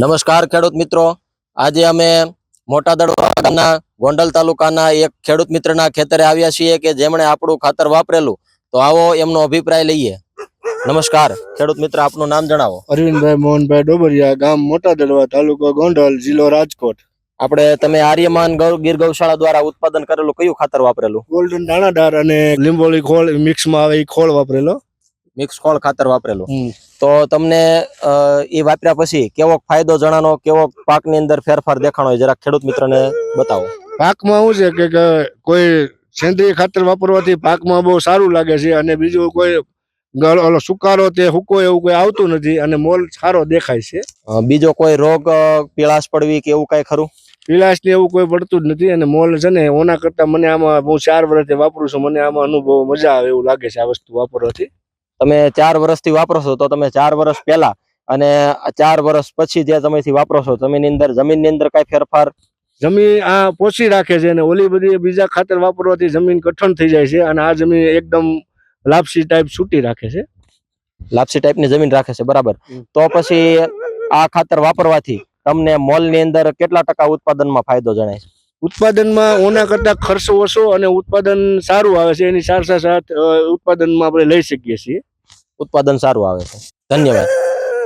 નમસ્કાર ખેડૂત મિત્રો. આજે અમે મોટા દડવાના ગોંડલ તાલુકાના એક ખેડૂત મિત્રના ખેતરે આવ્યા છીએ કે જેમણે આપણું ખાતર વાપરેલું. તો આવો એમનો અભિપ્રાય લઈએ. નમસ્કાર. ખેડૂત મિત્ર આપનું નામ જણાવો. અરવિંદભાઈ મોહનભાઈ ડોબરિયા ગામ મોટા દડવા તાલુકો ગોંડલ જિલ્લો રાજકોટ. આપણે તમે આર્યમાન ગૌ- ગીર ગૌશાળા દ્વારા ઉત્પાદન કરેલું કયું ખાતર વાપરેલું? ગોલ્ડન દાણાદાર અને લીંબોળી ખોળ મિક્સમાં આવે એ ખોળ વાપરેલો. મિક્સ ખોળ ખાતર વાપરેલું. તો તમને અ, એ વાપર્યા પછી કેવો ફાયદો જણાનો કેવો પાકની અંદર ફેરફાર દેખાણો હોય જરાક ખેડૂત મિત્રને બતાવો. પાકમાં શું છે કે કોઈ સેન્દ્રિય ખાતર વાપરવાથી પાકમાં બહુ સારું લાગે છે અને બીજું કોઈ ગળ- ઓલો સુકારો તે હુકો એવું કોઈ આવતું નથી અને મોલ સારો દેખાય છે. બીજો કોઈ રોગ પીળાશ પડવી કે એવું કઈ ખરું? પીલાશ ને એવું કોઈ પડતું જ નથી અને મોલ છે ને ઓના કરતા મને આમાં હું ચાર વર્ષથી વાપરું છું મને આમાં અનુભવ મજા આવે એવું લાગે છે આ વસ્તુ વાપરવાથી. તમે ચાર વર્ષથી વાપરો છો તો તમે ચાર વર્ષ પહેલા અને ચાર વર્ષ પછી જે સમયથી વાપરો છો જમીનની અંદર જમીનની અંદર કઈ ફેરફાર? જમીન આ પોષી રાખે છે અને ઓલી બધી બીજા ખાતર વાપરવાથી જમીન કઠણ થઈ જાય છે અને આ જમીન એકદમ લાપસી ટાઈપ છૂટી રાખે છે. લાપસી ટાઈપની જમીન રાખે છે બરાબર. તો પછી આ ખાતર વાપરવાથી તમને મોલની અંદર કેટલા ટકા ઉત્પાદનમાં ફાયદો જણાય છે? ઉત્પાદનમાં ઓના કરતા ખર્ચ ઓછો અને ઉત્પાદન સારું આવે છે એની સાથે સાથે ઉત્પાદનમાં આપણે લઈ શકીએ છીએ. ઉત્પાદન સારું આવે છે. ધન્યવાદ.